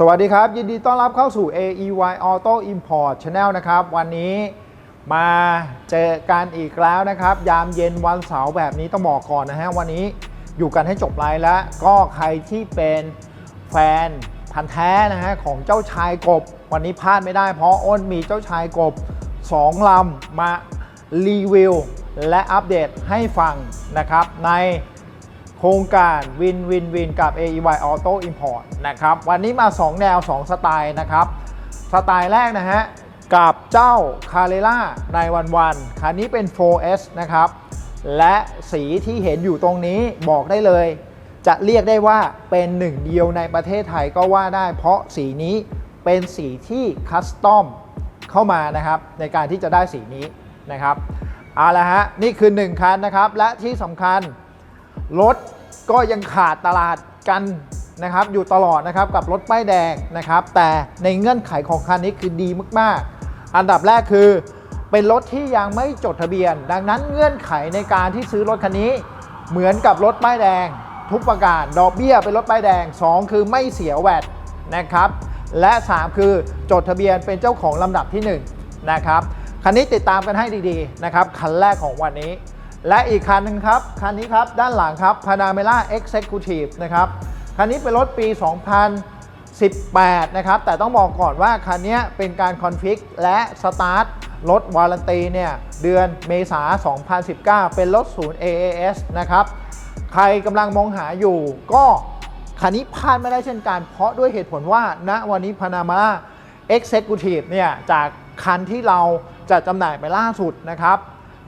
สวัสดีครับ ยินดีต้อนรับเข้าสู่ AEY Auto Import Channel นะครับ วันนี้มาเจอกันอีกแล้วนะครับ ยามเย็นวันเสาร์แบบนี้ต้องบอกก่อนนะฮะ วันนี้อยู่กันให้จบไลฟ์แล้ว ก็ใครที่เป็นแฟนพันธ์แท้นะฮะ ของเจ้าชายกบ วันนี้พลาดไม่ได้เพราะอ้นมีเจ้าชายกบ 2 ลำมารีวิวและอัปเดตให้ฟังนะครับใน โครงการวินวินวินกับ AEY Auto Import นะครับ วันนี้มา 2 แนว 2 สไตล์นะครับ สไตล์แรกนะฮะ กับเจ้า c a r r e r a ในวันวันคันนี้เป็น 4S นะครับ และสีที่เห็นอยู่ตรงนี้บอกได้เลย จะเรียกได้ว่าเป็นหนึ่งเดียวในประเทศไทยก็ว่าได้ เพราะสีนี้เป็นสีที่คัสตอมเข้ามานะครับ ในการที่จะได้สีนี้นะครับเอาละฮะนี่คือ 1 คันนะครับ และที่สำคัญ รถก็ยังขาดตลาดกันนะครับอยู่ตลอดนะครับกับรถป้ายแดงนะครับ แต่ในเงื่อนไขของคันนี้คือดีมากๆ อันดับแรกคือเป็นรถที่ยังไม่จดทะเบียน ดังนั้นเงื่อนไขในการที่ซื้อรถคันนี้ เหมือนกับรถป้ายแดง ทุกประการดอกเบี้ยเป็นรถป้ายแดง 2 คือไม่เสียแวดนะครับ และ 3 คือจดทะเบียนเป็นเจ้าของลำดับที่ 1 นะครับคันนี้ติดตามกันให้ดีๆนะครับคันแรกของวันนี้ และอีกคันหนึ่งครับ คันนี้ครับ ด้านหลังครับ Panamera Executive นะครับ คันนี้เป็นรถปี 2018 นะครับ แต่ต้องบอกก่อนว่า คันนี้เป็นการคอนฟิกและสตาร์ทรถวารันตีเนี่ย เดือนเมษา 2019 เป็นรถศูนย์ AAS นะครับ ใครกำลังมองหาอยู่ก็คันนี้พลาดไม่ได้เช่นกัน เพราะด้วยเหตุผลว่าณวันนี้ Panamera Executive เนี่ยจากคันที่เราจะจำหน่ายไปล่าสุดนะครับ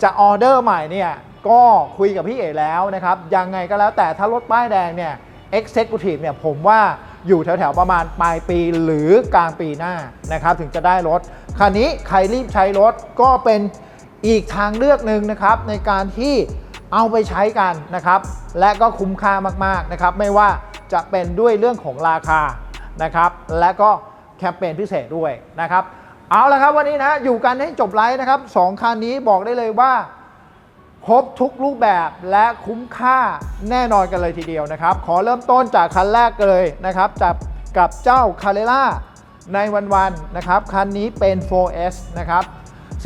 จะออเดอร์ใหม่เนี่ย ก็คุยกับพี่เอ๋แล้วนะครับ ยังไงก็แล้วแต่ถ้ารถป้ายแดงเนี่ย Executive เนี่ยผมว่าอยู่แถวๆประมาณปลายปีหรือกลางปีหน้านะครับ ถึงจะได้รถ คันนี้ใครรีบใช้รถก็เป็นอีกทางเลือกหนึ่งนะครับ ในการที่เอาไปใช้กันนะครับ และก็คุ้มค่ามากๆนะครับ ไม่ว่าจะเป็นด้วยเรื่องของราคานะครับ และก็แคมเปญพิเศษด้วยนะครับ เอาละครับวันนี้นะอยู่กันให้จบไลฟ์นะครับสองคันนี้บอกได้เลยว่า ครบทุกรูปแบบและคุ้มค่าแน่นอนกันเลยทีเดียวนะครับ ขอเริ่มต้นจากคันแรกเลยนะครับจากกับเจ้าคาเรล่าในวันๆนะครับคันนี้เป็น 4S นะครับ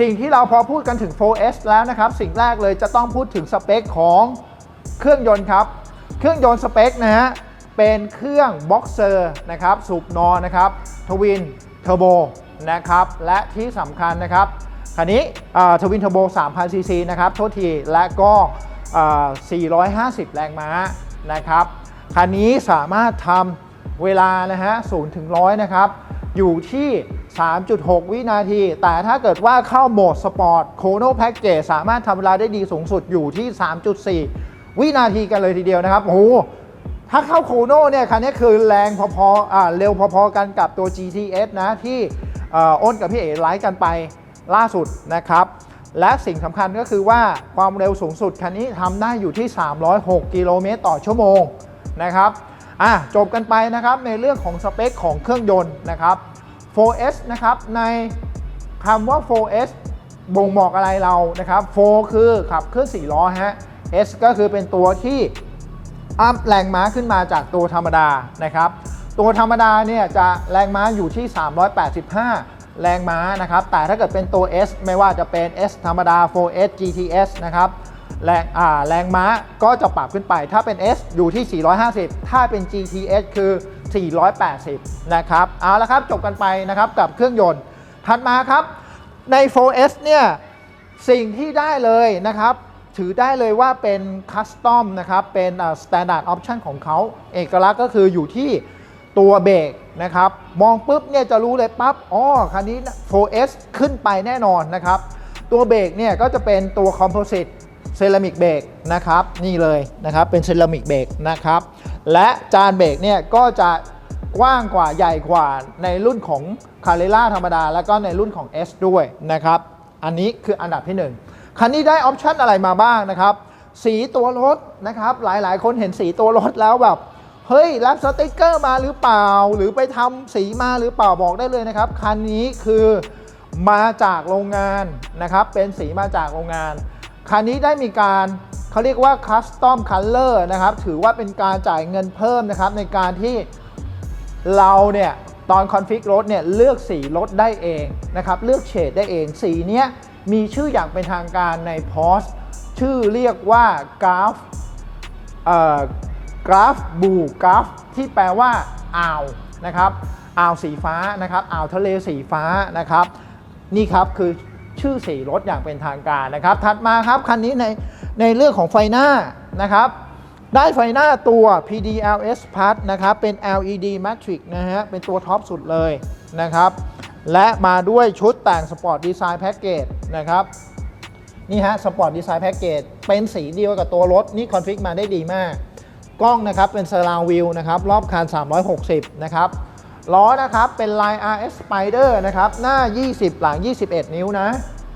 สิ่งที่เราพอพูดกันถึง 4S แล้วนะครับ สิ่งแรกเลยจะต้องพูดถึงสเปคของเครื่องยนต์ครับ เครื่องยนต์สเปคนะฮะเป็นเครื่องบ็อกเซอร์นะครับสูบนอนนะครับทวินเทอร์โบนะครับและที่สำคัญนะครับ คันนี้ทวินเทอร์โบ3,000ซีซีนะครับโทษที และก็อ่า450 แรงม้านะครับคันนี้สามารถทำเวลานะฮะ0ถึง100 นะครับ อยู่ที่ 3.6 วินาที แต่ถ้าเกิดว่าเข้าโหมดสปอร์ตโคโนแพ็กเกจสามารถทำเวลาได้ดีสูงสุดอยู่ที่ 3.4 วินาทีกันเลยทีเดียวนะครับโอ้ถ้าเข้าโคโน่เนี่ยคันนี้คือแรงพอๆอ่าเร็วพอๆกันกับตัว GTS นะที่อ่ออ้นกับพี่เอ๋ไลฟ์กันไป ล่าสุดนะครับ และสิ่งสำคัญก็คือว่าความเร็วสูงสุดคันนี้ทำได้อยู่ที่ 306 กิโลเมตรต่อชั่วโมงนะครับอะจบกันไปนะครับในเรื่องของสเปคของเครื่องยนต์นะครับ 4S นะครับในคำว่า 4S บ่งบอกอะไรเรานะครับ 4 คือขับเคลื่อน4ล้อฮะ S ก็คือเป็นตัวที่อัพแรงม้าขึ้นมาจากตัวธรรมดานะครับ ตัวธรรมดาเนี่ยจะแรงม้าอยู่ที่ 385 แรงม้านะครับ แต่ถ้าเกิดเป็นตัว S ไม่ว่าจะเป็น S ธรรมดา 4S GTS นะครับ แรงอ่าแรงม้าก็จะปรับขึ้นไป ถ้าเป็น S อยู่ที่ 450 ถ้าเป็น GTS คือ 480 นะครับ เอาละครับ จบกันไปนะครับกับเครื่องยนต์ ถัดมาครับใน 4S เนี่ยสิ่งที่ได้เลยนะครับถือได้เลยว่าเป็นคัสตอมนะครับ เป็นสแตนดาร์ดออปชันของเขา เอกลักษณ์ก็คืออยู่ที่ตัวเบรก นะครับ มองปุ๊บเนี่ยจะรู้เลยปั๊บอ๋อคันนี้ 4S ขึ้นไปแน่นอนนะครับ ตัวเบรกเนี่ยก็จะเป็นตัวคอมโพสิตเซรามิกเบรกนะครับ นี่เลยนะครับเป็นเซรามิกเบรกนะครับ และจานเบรกเนี่ยก็จะกว้างกว่าใหญ่กว่าในรุ่นของคา r รล่าธรรมดา แล้วก็ในรุ่นของ S ด้วยนะครับ อันนี้คืออันดับที่ 1 คันนี้ได้ออปชันอะไรมาบ้างนะครับ สีตัวรถนะครับ หลายๆ คนเห็นสีตัวรถแล้วแบบ เฮ้ยรับสติกเกอร์มาหรือเปล่า หรือไปทำสีมาหรือเปล่าบอกได้เลยนะครับ คันนี้คือมาจากโรงงานนะครับ เป็นสีมาจากโรงงาน คันนี้ได้มีการเขาเรียกว่าคัสตอมคัลเลอร์นะครับ ถือว่าเป็นการจ่ายเงินเพิ่มนะครับ ในการที่เราเนี่ยตอนคอนฟิกรถเนี่ยเลือกสีรถได้เองนะครับ เลือกเฉดได้เอง สีเนี้ยมีชื่ออย่างเป็นทางการในพอสชื่อเรียกว่ากราฟ กราฟบูกราฟที่แปลว่าอ่าวนะครับอ่าวสีฟ้านะครับอ่าวทะเลสีฟ้านะครับ นี่ครับคือชื่อสีรถอย่างเป็นทางการนะครับ ถัดมาครับคันนี้ในในเรื่องของไฟหน้านะครับ ได้ไฟหน้าตัว PDLS Plus นะครับเป็น LED Matrix นะฮะเป็นตัวท็อปสุดเลยนะครับ และมาด้วยชุดแต่ง Sport Design Package นะครับนี่ฮะ Sport Design Package เป็นสีเดียวกับตัวรถ นี่คอนฟิกมาได้ดีมาก กล้องนะครับเป็น Surround View นะครับรอบคัน 360 นะครับล้อนะครับเป็น Line RS Spider นะครับหน้า 20 หลัง 21 นิ้วนะ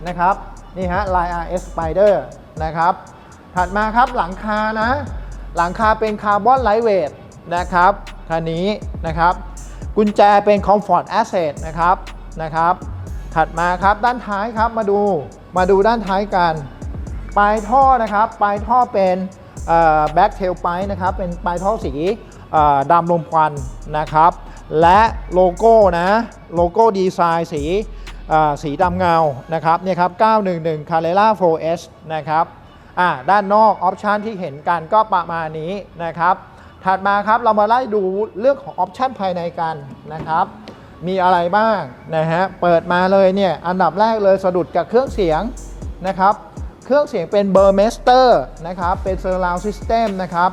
นะครับนี่ฮะ Line RS Spider นะครับถัดมาครับหลังคานะ หลังคาเป็นคาร์บอนไลท์เวทนะครับคันนี้นะครับกุญแจเป็น Comfort Asset นะครับนะครับ ถัดมาครับด้านท้ายครับมาดูมาดูด้านท้ายกัน ปลายท่อนะครับ ปลายท่อเป็น แบ็กเทลไปนะครับเป็นปลายท่อสีดำลมควันนะครับ และโลโก้นะโลโก้ดีไซน์สีสีดำเงานะครับเนี่ยครับ 911 Carrera 4S นะครับด้านนอกออปชันที่เห็นกันก็ประมาณนี้นะครับ ถัดมาครับเรามาไล่ดูเรื่องของออปชันภายในกันนะครับ มีอะไรบ้างนะฮะ เปิดมาเลยเนี่ย อันดับแรกเลยสะดุดกับเครื่องเสียงนะครับ เครื่องเสียงเป็นเบอร์เมสเตอร์นะครับ เป็นเซอร์ราวซิสเต็มนะครับ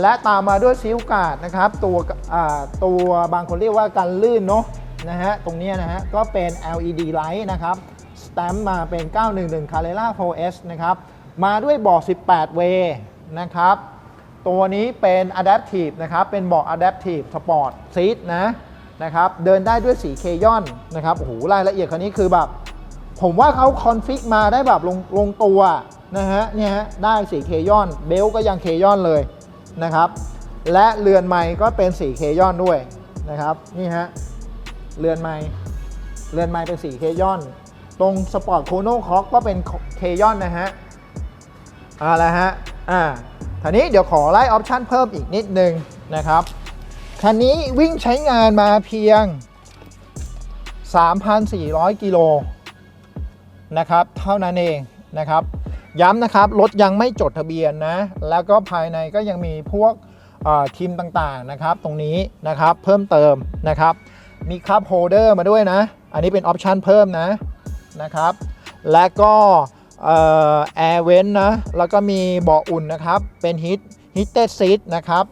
และตามมาด้วยซิลกาดนะครับ ตัวอ่าตัวบางคนเรียกว่ากันลื่นเนาะนะฮะ ตรงนี้นะฮะ ก็เป็น LED light นะครับ สแตมมาเป็น 911 Carrera 4S นะครับ มาด้วยเบาะ18 เวย์นะครับ ตัวนี้เป็น Adaptive นะครับ เป็นเบาะ Adaptive Sport Seat นะนะครับ เดินได้ด้วยสีเคยอนนะครับ โอ้โห รายละเอียดคันนี้คือแบบ ผมว่าเขาคอนฟิกมาได้แบบลงลงตัวนะฮะเนี่ยฮะได้สีเคยอนเบลก็ยังเคยอนเลยนะครับและเรือนไม้ก็เป็นสีเคยอนด้วยนะครับนี่ฮะเรือนไม้เรือนไม้เป็นสีเคยอนตรงสปอร์ตโคโนคอกก็เป็นเคยอนนะฮะเอาละฮะอ่าทีนี้เดี๋ยวขอไล่ออปชันเพิ่มอีกนิดนึงนะครับคันนี้วิ่งใช้งานมาเพียง 3,400 กิโล นะครับ เท่านั้นเองนะครับ ย้ำนะครับรถยังไม่จดทะเบียนนะ แล้วก็ภายในก็ยังมีพวกทีมต่างๆนะครับ ตรงนี้นะครับเพิ่มเติมนะครับ มีคัพโฮเดอร์มาด้วยนะ อันนี้เป็นออปชันเพิ่มนะนะครับ และก็แอร์เวนนะ แล้วก็มีเบาะอุ่นนะครับ เป็นฮิตฮิตเต็ดซีทนะครับ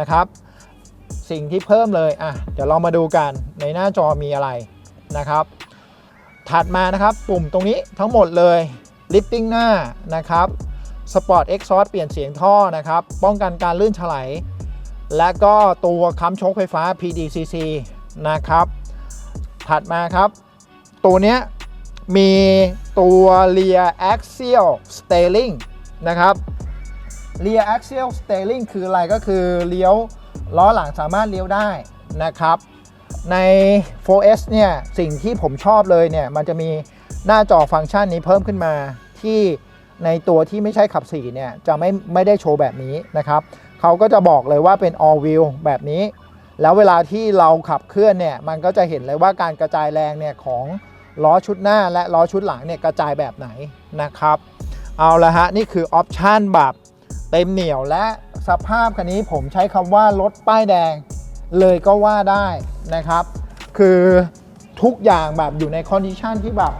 นะครับ สิ่งที่เพิ่มเลยอะเดี๋ยวเรามาดูกันในหน้าจอมีอะไรนะครับ ถัดมานะครับ ปุ่มตรงนี้ทั้งหมดเลยลิฟติ้งหน้านะครับสปอร์ตเอ็กซอเปลี่ยนเสียงท่อนะครับ ป้องกันการลื่นถลายและก็ตัวค้ำชคไฟฟ้า PDCC นะครับ ถัดมาครับ ตัวนี้มีตัว rear axial steering นะครับ rear axial steering คืออะไรก็คือเลี้ยวล้อหลังสามารถเลี้ยวได้นะครับ ใน 4S เนี่ย สิ่งที่ผมชอบเลยเนี่ย มันจะมีหน้าจอฟังก์ชันนี้เพิ่มขึ้นมาที่ในตัวที่ไม่ใช่ขับ4เนี่ย จะไม่ไม่ได้โชว์แบบนี้นะครับ เขาก็จะบอกเลยว่าเป็น all wheel แบบนี้ แล้วเวลาที่เราขับเคลื่อนเนี่ย มันก็จะเห็นเลยว่าการกระจายแรงเนี่ยของล้อชุดหน้าและล้อชุดหลังเนี่ยกระจายแบบไหนนะครับ เอาละฮะ นี่คือออปชันแบบเต็มเหนียวและสภาพคันนี้ผมใช้คำว่ารถป้ายแดง เลยก็ว่าได้นะครับ คือทุกอย่างแบบอยู่ในคอนดิชันที่แบบ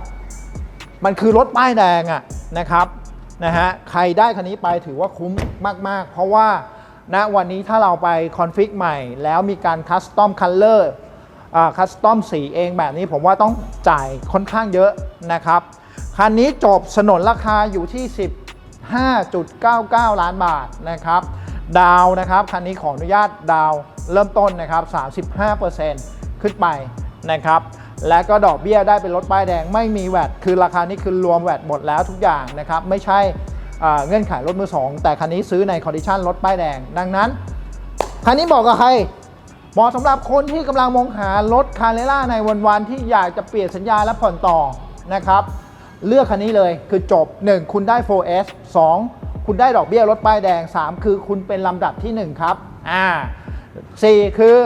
มันคือรถป้ายแดงอะนะครับนะฮะใครได้คันนี้ไปถือว่าคุ้มมาก ๆ เพราะว่าณวันนี้ถ้าเราไปคอนฟิกใหม่ แล้วมีการคัสตอมคัลเลอร์คัสตอมสีเองแบบนี้ผมว่าต้องจ่ายค่อนข้างเยอะนะครับ คันนี้จบสนนราคาอยู่ที่ 15.99 ล้านบาทนะครับ ดาวนะครับ คันนี้ขออนุญาตดาว เริ่มต้นนะครับ 35%ขึ้นไปนะครับและก็ดอกเบี้ยได้เป็นรถป้ายแดงไม่มีแวดคือราคานี้คือรวมแวดหมดแล้วทุกอย่างนะครับไม่ใช่เงื่อนไขรถมือสองแต่คันนี้ซื้อในคอนดิชันรถป้ายแดง ดังนั้น คันนี้บอกกับใครเหมาะสำหรับคนที่กำลังมองหารถคาร์เรล่าในวันๆที่อยากจะเปลี่ยนสัญญาและผ่อนต่อนะครับเลือกคันนี้เลยคือจบ 1 คุณได้ 4S 2 คุณได้ดอกเบี้ยรถป้ายแดง 3 คือคุณเป็นลำดับที่ 1 ครับอ่า 4 คือ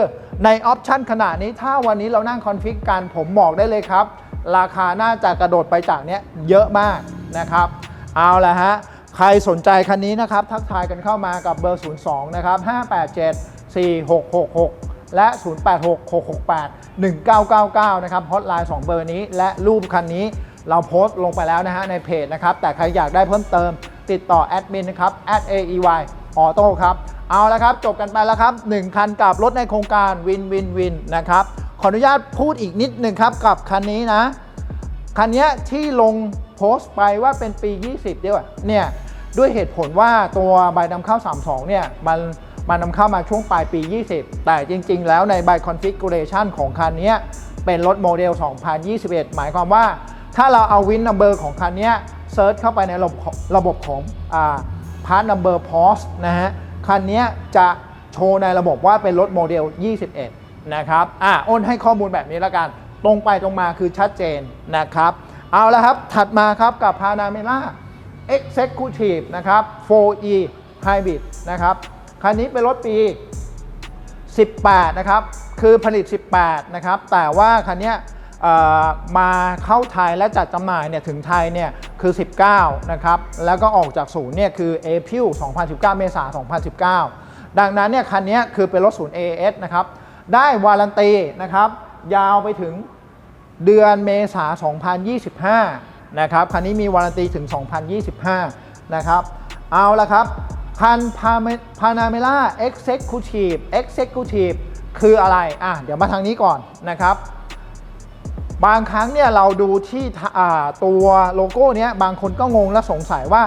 ในออปชันขนาดนี้ถ้าวันนี้เรานั่งคอนฟิกกันผมบอกได้เลยครับ ราคาน่าจะกระโดดไปจากเนี้ยเยอะมากนะครับ เอาละฮะ ใครสนใจคันนี้นะครับ ทักทายกันเข้ามากับเบอร์ 02 นะครับ 587 4666 และ 086 668 1999 นะครับฮอตไลน์ 2 เบอร์นี้และรูปคันนี้เราโพสต์ลงไปแล้วนะฮะในเพจนะครับ แต่ใครอยากได้เพิ่มเติมติดต่อแอดมินนะครับ @aey auto ครับ เอาละครับ จบกันไปแล้วครับ 1 คันกับรถในโครงการวินวินวินนะครับ ขออนุญาตพูดอีกนิดหนึ่งครับกับคันนี้นะ คันนี้ที่ลงโพสต์ไปว่าเป็นปี 20 ด้วยเนี่ยด้วยเหตุผลว่าตัวใบนำเข้า 32 เนี่ยมันมันนำเข้ามาช่วงปลายปี 20 แต่จริง ๆ แล้วในใบคอนฟิก u r a t i o n ของคันนี้เป็นรถโมเดล 2021 หมายความว่าถ้าเราเอาวินนัมเบอร์ของคันนี้เซิร์ชเข้าไปในระบบระบบของอ่า พาร์ทนัมเบอร์พอสนะฮะ คันนี้จะโชว์ในระบบว่าเป็นรถโมเดล 21 นะครับ อะอ้นให้ข้อมูลแบบนี้แล้วกัน ตรงไปตรงมาคือชัดเจนนะครับ เอาละครับ ถัดมาครับกับ Panamera Executive นะครับ 4E Hybrid นะครับ คันนี้เป็นรถปี 18 นะครับ คือผลิต 18 นะครับ แต่ว่าคันนี้ มาเข้าไทยและจัดจำหน่ายเนี่ยถึงไทยเนี่ยคือ 19 นะครับ แล้วก็ออกจากศูนย์เนี่ยคือ April 2019 เมษายน 2019 ดังนั้นเนี่ยคันนี้คือเป็นรถศูนย์ AS นะครับ ได้วารันตีนะครับ ยาวไปถึงเดือนเมษายน 2025 นะครับ คันนี้มีวารันตีถึง 2025 นะครับ เอาละครับพันพานาเมล่า Executive Executive คืออะไร อะ เดี๋ยวมาทางนี้ก่อนนะครับ บางครั้งเนี่ยเราดูที่ตัวโลโก้เนี้ยบางคนก็งงและสงสัยว่า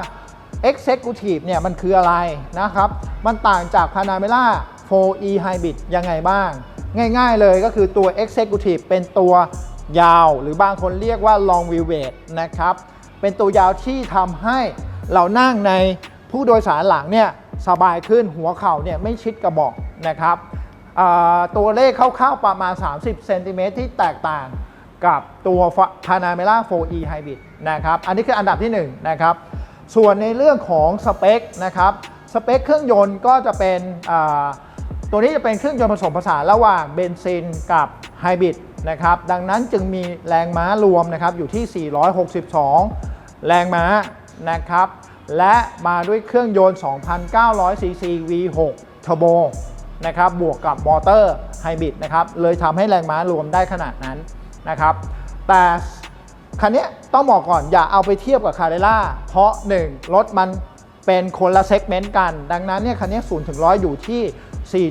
Executive เนี่ยมันคืออะไรนะครับ มันต่างจาก Panamera 4E Hybrid ยังไงบ้าง ง่ายๆเลยก็คือตัว Executive เป็นตัวยาว หรือบางคนเรียกว่า Long w h e e l b a s นะครับ เป็นตัวยาวที่ทำให้เรานั่งในผู้โดยสารหลังเนี่ยสบายขึ้นหัวเข่าเนี่ยไม่ชิดกระบอกนะครับตัวเลขคร่าวๆประมาณ 30เซนติเมตรที่แตกต่าง กับตัว Panamera 4E Hybrid นะครับ อันนี้คืออันดับที่1นะครับ ส่วนในเรื่องของสเปคนะครับ สเปคเครื่องยนต์ก็จะเป็นตัวนี้จะเป็นเครื่องยนต์ผสมผสานระหว่างเบนซินกับไฮบริดนะครับ ดังนั้นจึงมีแรงม้ารวมนะครับอยู่ที่ 462 แรงม้านะครับ และมาด้วยเครื่องยนต์ 2,900ซีซี V6 Turbo นะครับ บวกกับมอเตอร์ไฮบริดนะครับ เลยทำให้แรงม้ารวมได้ขนาดนั้น นะครับ แต่คันนี้ต้องบอกก่อนอย่าเอาไปเทียบกับคาร์เรล่าเพราะ 1 รถมันเป็นคนละเซกเมนต์กัน ดังนั้นเนี่ยคันนี้0ถึง100 อยู่ที่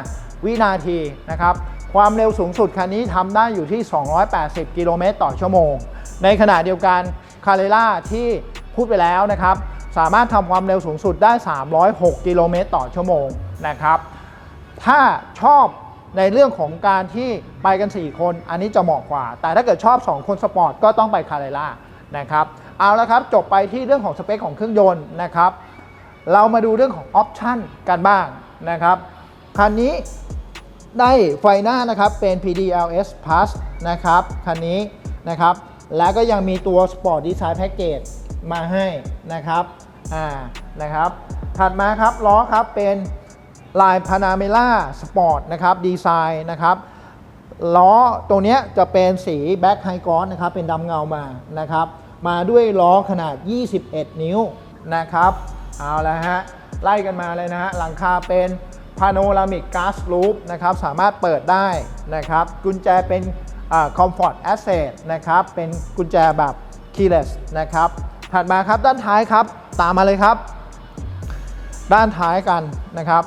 4.5 วินาทีนะครับความเร็วสูงสุดคันนี้ทำได้อยู่ที่ 280 กิโลเมตรต่อชั่วโมง ในขณะเดียวกันคาร์เรล่าที่พูดไปแล้วนะครับ สามารถทำความเร็วสูงสุดได้ 306 กิโลเมตรต่อชั่วโมงนะครับ ถ้าชอบ ในเรื่องของการที่ไปกัน 4 คน อันนี้จะเหมาะกว่า แต่ถ้าเกิดชอบ 2 คนสปอร์ตก็ต้องไปคาร์เรล่านะครับ เอาละครับ จบไปที่เรื่องของสเปคของเครื่องยนต์นะครับ เรามาดูเรื่องของออปชันกันบ้างนะครับ คันนี้ได้ไฟหน้านะครับเป็น PDLS Plus นะครับ คันนี้นะครับ แล้วก็ยังมีตัว Sport Design Package มาให้นะครับ อ่า นะครับ ถัดมาครับล้อครับเป็น ลาย Panamera Sport นะครับดีไซน์นะครับล้อตรงนี้จะเป็นสีแบ็คไฮกอนนะครับเป็นดำเงามานะครับ มาด้วยล้อขนาด 21 นิ้วนะครับเอาละฮะไล่กันมาเลยนะฮะหลังคาเป็นพาโนรามิกกาซลูปนะครับสามารถเปิดได้นะครับกุญแจเป็นคอมฟอร์ตแอสเซทนะครับเป็นกุญแจแบบ keyless นะครับถัดมาครับด้านท้ายครับตามมาเลยครับ ด้านท้ายกันนะครับ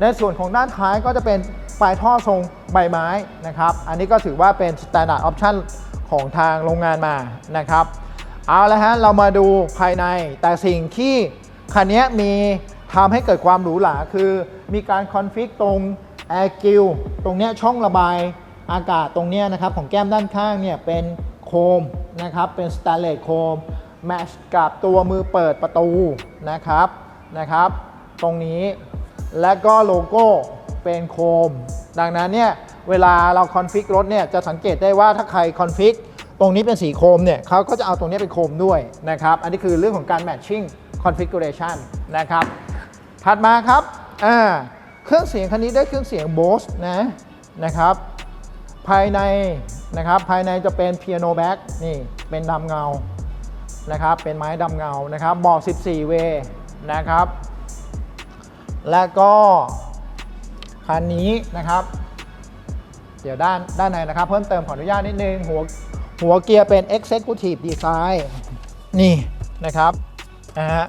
ในส่วนของด้านท้ายก็จะเป็นปลายท่อทรงใบไม้นะครับ อันนี้ก็ถือว่าเป็น Standard Option ของทางโรงงานมานะครับ เอาละฮะ เรามาดูภายใน แต่สิ่งที่คันนี้มีทำให้เกิดความหรูหราคือมีการคอนฟิกตรง Air g r i l l ตรงเนี้ยช่องระบายอากาศตรงเนี้ยนะครับ ของแก้มด้านข้างเนี่ยเป็นโคมนะครับ เป็นสแตนเลสโคมแมชกับตัวมือเปิดประตูนะครับนะครับ ตรงนี้ และก็โลโก้เป็นโคม ดังนั้นเนี่ยเวลาเราคอนฟิกรถเนี่ยจะสังเกตได้ว่าถ้าใครคอนฟิกตรงนี้เป็นสีโคมเนี่ยเขาก็จะเอาตรงนี้เป็นโคมด้วยนะครับ อันนี้คือเรื่องของการ matching configuration นะครับ ถัดมาครับอ่าเครื่องเสียงคันนี้ได้เครื่องเสียง Bose นะนะครับ ภายในนะครับภายในจะเป็นเปียโนแบ็กนี่เป็นดำเงานะครับเป็นไม้ดำเงานะครับบาะ14 เวนะครับ และก็คันนี้นะครับ เดี๋ยวด้านด้านในนะครับ เพิ่มเติมขออนุญาตนิดนึง หัวหัวเกียร์เป็น Executive Design นี่นะครับนะฮะ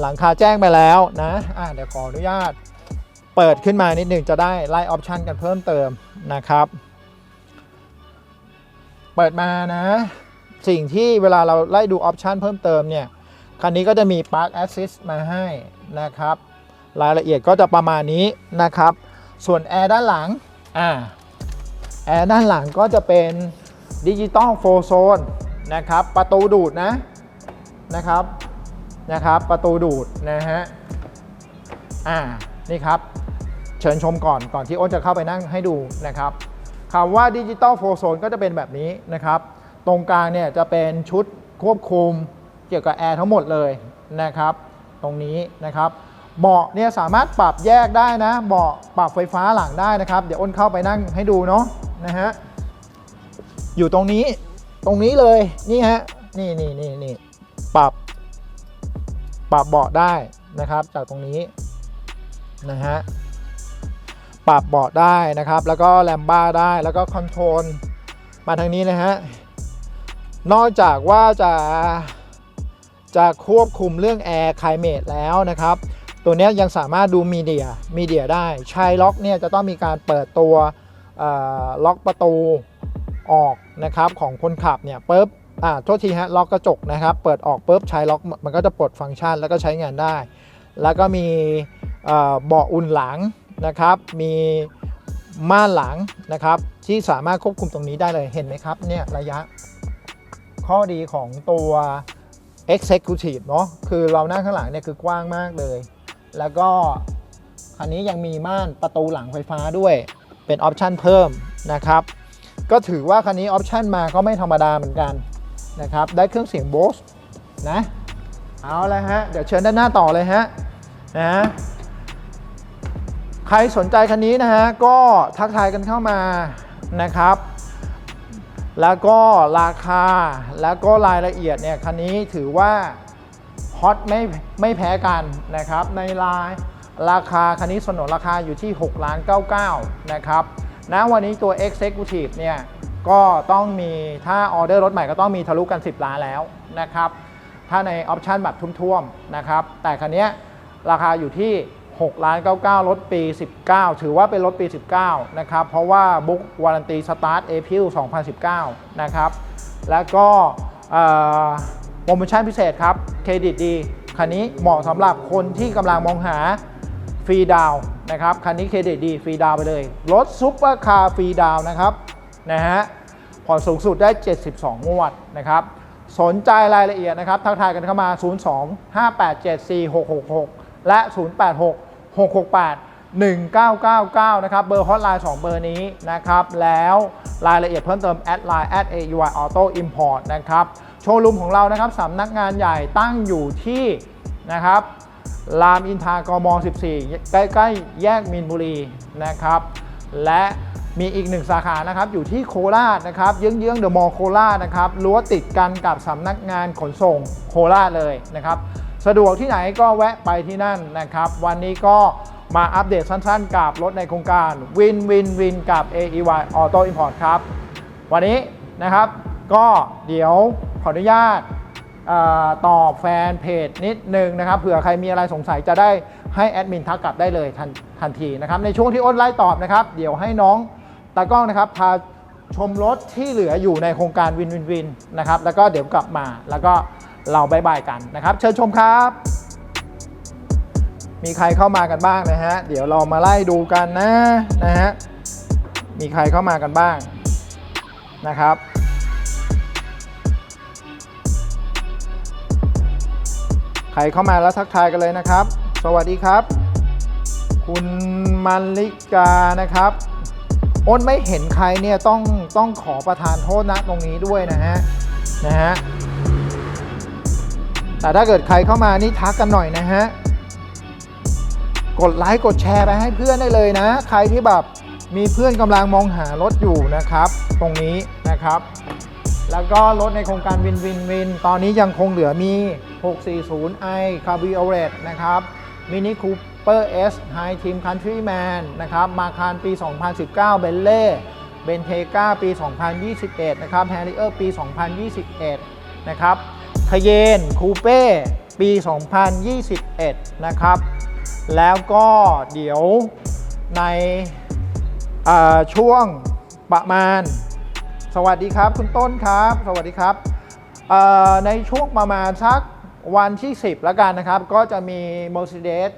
หลังคาแจ้งไปแล้วนะอะเดี๋ยวขออนุญาตเปิดขึ้นมานิดนึงจะได้ไล่ออปชันกันเพิ่มเติมนะครับ เปิดมานะ สิ่งที่เวลาเราไล่ดูออปชันเพิ่มเติมเนี่ย คันนี้ก็จะมี Park Assist มาให้นะครับ รายละเอียดก็จะประมาณนี้นะครับ ส่วนแอร์ด้านหลังอ่าแอร์ด้านหลังก็จะเป็นดิจิตอลโฟโซนนะครับ ประตูดูดนะนะครับนะครับ ประตูดูดนะฮะอ่านี่ครับ เชิญชมก่อนก่อนที่โอ้นจะเข้าไปนั่งให้ดูนะครับคำว่าดิจิตอลโฟโซนก็จะเป็นแบบนี้นะครับ ตรงกลางเนี่ยจะเป็นชุดควบคุมเกี่ยวกับแอร์ทั้งหมดเลยนะครับ ตรงนี้นะครับ เบาะเนี่ยสามารถปรับแยกได้นะ เบาะปรับไฟฟ้าหลังได้นะครับ เดี๋ยวอ้นเข้าไปนั่งให้ดูเนาะนะฮะอยู่ตรงนี้ตรงนี้เลยนี่ฮะนี่นี่นี่นี่ปรับ ปรับเบาะได้นะครับ จากตรงนี้นะฮะปรับเบาะได้นะครับ แล้วก็แลมบ้าได้แล้วก็คอนโทรลมาทางนี้นะฮะนอกจากว่าจะจะควบคุมเรื่องแอร์ไคลเมตแล้วนะครับ ตัวนี้ยังสามารถดูมีเดียมีเดียได้ชายล็อกเนี่ยจะต้องมีการเปิดตัวล็อกประตูออกนะครับของคนขับเนี่ยปุ๊บอ่าโทษทีฮะล็อกกระจกนะครับ เปิดออกปุ๊บชายล็อกมันก็จะปลดฟังก์ชันแล้วก็ใช้งานได้ แล้วก็มีเอ่อเบาะอุ่นหลังนะครับ มีม่านหลังนะครับ ที่สามารถควบคุมตรงนี้ได้เลยเห็นไหมครับเนี่ยระยะข้อดีของตัว Executive เนาะคือเรานั่งข้างหลังเนี่ยคือกว้างมากเลย แล้วก็คันนี้ยังมีม่านประตูหลังไฟฟ้าด้วย เป็นออปชันเพิ่มนะครับ ก็ถือว่าคันนี้ออปชันมาก็ไม่ธรรมดาเหมือนกันนะครับ ได้เครื่องเสียง Bose นะ เอาละฮะ เดี๋ยวเชิญด้านหน้าต่อเลยฮะนะใครสนใจคันนี้นะฮะ ก็ทักทายกันเข้ามานะครับ แล้วก็ราคาแล้วก็รายละเอียดเนี่ยคันนี้ถือว่า ฮอตไม่ไม่แพ้กันนะครับ ในรายราคาคันนี้สนนราคาอยู่ที่6ล้าน99นะครับณวันนี้ตัว Executive เนี่ยก็ต้องมีถ้าออเดอร์รถใหม่ก็ต้องมีทะลุกัน 10 ล้านแล้วนะครับถ้าในออปชันแบบทุ่มๆนะครับแต่คันนี้ราคาอยู่ที่6ล้าน99รถปี 19 ถือว่าเป็นรถปี 19 นะครับ เพราะว่าบุ๊กวารันตีสตาร์ทเอพิล2019 นะครับ แล้วก็เอ่อ รโมชั่นพิเศษครับ เครดิตดี คันนี้เหมาะสำหรับคนที่กำลังมองหาฟรีดาวนะครับ คันนี้เครดิตดีฟรีดาวไปเลย รถซุปเปอร์คาร์ฟรีดาวน์นะครับนะฮะผ่อนสูงสุดได้ 72 งวดนะครับ สนใจรายละเอียดนะครับทักทายกันเข้ามา 02-587-4666 และ 086-668 1999 นะครับ เบอร์ฮอตไลน์ 2 เบอร์นี้นะครับ แล้วรายละเอียดเพิ่มเติมแอดไลน์ at AUI Auto Import นะครับ โชว์รูมของเรานะครับสำนักงานใหญ่ตั้งอยู่ที่นะครับรามอินทากม 14 ใกล้ๆ แยกมีนบุรีนะครับ และมีอีกหนึ่งสาขานะครับอยู่ที่โคราชนะครับเยื้องๆเดอะมอลล์โคราชนะครับรั้วติดกันกับสำนักงานขนส่งโคราชเลยนะครับ สะดวกที่ไหนก็แวะไปที่นั่นนะครับ วันนี้ก็มาอัปเดตสั้นๆ กับรถในโครงการ Win Win Win กับ AEY Auto Import ครับ วันนี้นะครับก็เดี๋ยว ขออนุญาตตอบแฟนเพจนิดนึงนะครับเผื่อใครมีอะไรสงสัยจะได้ให้แอดมินทักกลับได้เลยทันทันทีนะครับในช่วงที่อ้นไล่ตอบนะครับ เดี๋ยวให้น้องตากล้องนะครับพาชมรถที่เหลืออยู่ในโครงการวินวินวินนะครับแล้วก็เดี๋ยวกลับมาแล้วก็เราบายบายกันนะครับ เชิญชมครับ มีใครเข้ามากันบ้างนะฮะเดี๋ยวเรามาไล่ดูกันนะนะฮะมีใครเข้ามากันบ้างนะครับ รเข้ามาแล้วทักทายกันเลยนะครับ สวัสดีครับ คุณมันลิกานะครับอ้นไม่เห็นใครเนี่ยต้องต้องขอประทานโทษนะตรงนี้ด้วยนะฮะนะฮะแต่ถ้าเกิดใครเข้ามานี่ทักกันหน่อยนะฮะกดไลค์กดแชร์ไปให้เพื่อนได้เลยนะ ใครที่แบบมีเพื่อนกำลังมองหารถอยู่นะครับ ตรงนี้นะครับ แล้วก็รถในโครงการวินวินวิน ตอนนี้ยังคงเหลือมี 640i Cabriolet นะครับ Mini Cooper S High Team Countryman นะครับ มาคารปี 2019 เบลเล่ เบนเทกาปี 2021 นะครับ Harrier ปี 2021 นะครับคเยนคูเป้ปี 2021 นะครับ แล้วก็เดี๋ยวในช่วงประมาณ สวัสดีครับ คุณต้นครับ สวัสดีครับในช่วงประมาณสักวันที่ 10 แล้วกันนะครับ ก็จะมี Mercedes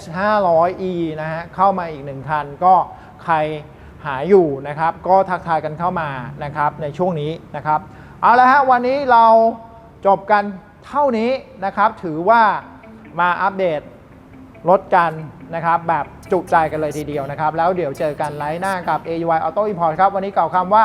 S 5 0 0 E นะฮะเข้ามาอีกหนึ่งคัน ก็ใครหาอยู่นะครับ ก็ทักทายกันเข้ามานะครับในช่วงนี้นะครับ เอาละฮะวันนี้เราจบกันเท่านี้นะครับ ถือว่ามาอัปเดตลดกันนะครับ แบบจุใจกันเลยทีเดียวนะครับ แล้วเดี๋ยวเจอกันไลฟ์หน้ากับ AUI Auto Import ครับ วันนี้กล่าวคำว่า